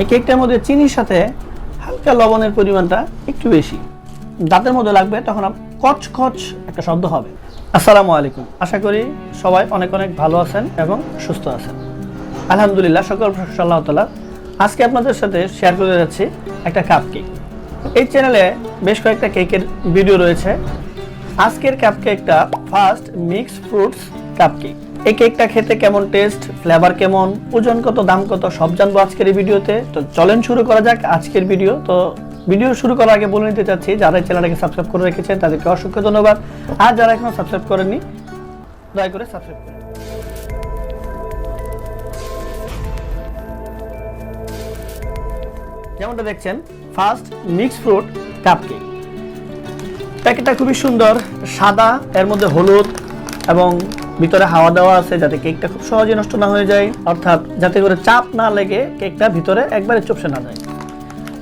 এই কেকটার মধ্যে চিনির সাথে হালকা লবণের পরিমাণটা একটু বেশি। দাঁতের মধ্যে লাগবে তখন কচ কচ একটা শব্দ হবে। আসসালামু আলাইকুম। আশা করি সবাই অনেক অনেক ভালো আছেন এবং সুস্থ আছেন। আলহামদুলিল্লাহ, সকল প্রশংসা আল্লাহ তাআলা আজকে আপনাদের সাথে শেয়ার করে যাচ্ছি একটা কাপ কেক এই চ্যানেলে বেশ কয়েকটা কেকের ভিডিও রয়েছে। আজকের কাপ কেকটা first mix fruits cup cake এই কেকটা খেতে কেমন টেস্ট ফ্লেভার কেমন, ওজন কত, দাম কত, সব জানব আজকের এই ভিডিওতে। তো চলেন শুরু করা যাক আজকের ভিডিও। তো ভিডিও শুরু করার আগে বলে নিতে চাচ্ছি, যারা চ্যানেলটাকে সাবস্ক্রাইব করে রেখেছেন, তাদেরকে অসংখ্য ধন্যবাদ। আর যারা এখনও সাবস্ক্রাইব করেননি, দয়া করে সাবস্ক্রাইব করুন যেমনটা দেখছেন first mix fruit cupcake প্যাকেটটা খুবই সুন্দর, সাদা, এর মধ্যে হলুদ এবং ভিতরে হাওয়া দেওয়া আছে যাতে কেকটা খুব সহজে নষ্ট না হয়ে যায়। অর্থাৎ যাতে করে চাপ না লেগে কেকটা ভিতরে একবারে চুপসে না যায়।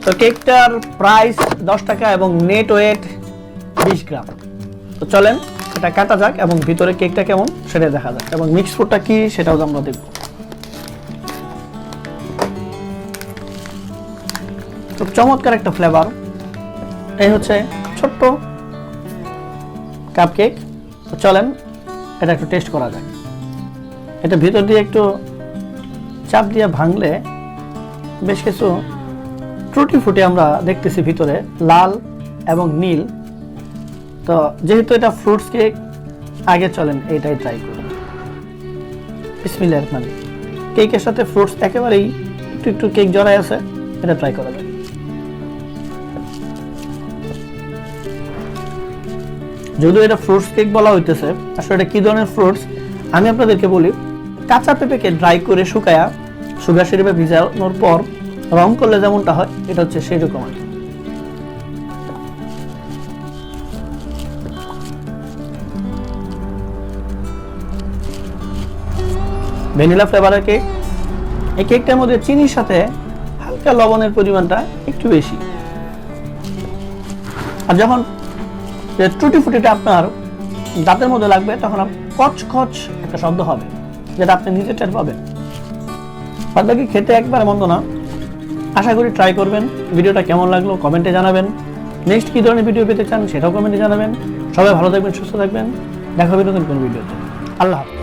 তো কেকটার প্রাইস দশ টাকা এবং নেট ওয়েট বিশ গ্রাম। তো চলেন এটা কাটা যাক এবং ভিতরে কেকটা কেমন সেটা দেখা যাক এবং মিক্স ফুডটা কি সেটাও আমরা দেখব। খুব চমৎকার একটা ফ্লেভার এই হচ্ছে ছোট্ট কাপ কেক তো চলেন এটা একটু টেস্ট করা যায় এটা ভিতর দিয়ে একটু চাপ দিয়ে ভাঙলে বেশ কিছু ত্রুটি ফুটে আমরা দেখতেছি ভিতরে, লাল এবং নীল। তো যেহেতু এটা ফ্রুটস কেক আগে চলেন এইটাই ট্রাই করুন বিসমিল্লাহির রহমানির রহিম। কেকের সাথে ফ্রুটস একেবারেই একটু একটু কেক জড়াই আছে, এটা ট্রাই করা যাক। যদিও এটা ফ্রুটস কেক বলা হইতেছে, আসলে এটা কি ধরনের ফ্রুটস আমি আপনাদেরকে বলি, কাঁচা পেঁপেকে ড্রাই করে শুকায়া সুগার সিরাপে ভিজানোর পর রং করলে যেমনটা হয়, এটা হচ্ছে সেই রকম আর ভ্যানিলা ফ্লেভারের কেক এই কেকটার মধ্যে চিনির সাথে হালকা লবণের পরিমাণটা একটু বেশি। আর যখন যে টুটি ফুটিটা আপনার দাঁতের মধ্যে লাগবে, তখন আপ- কচ কচ একটা শব্দ হবে, যেটা আপনি নিজে টের পাবেন। বাদবাকি খেতে একবার মন্দ না। আশা করি ট্রাই করবেন। ভিডিওটা কেমন লাগল কমেন্টে জানাবেন। নেক্সট কী ধরনের ভিডিও পেতে চান সেটাও কমেন্টে জানাবেন। সবাই ভালো থাকবেন, সুস্থ থাকবেন। দেখা হবে নতুন কোনো ভিডিওতে আল্লাহ হাফেজ।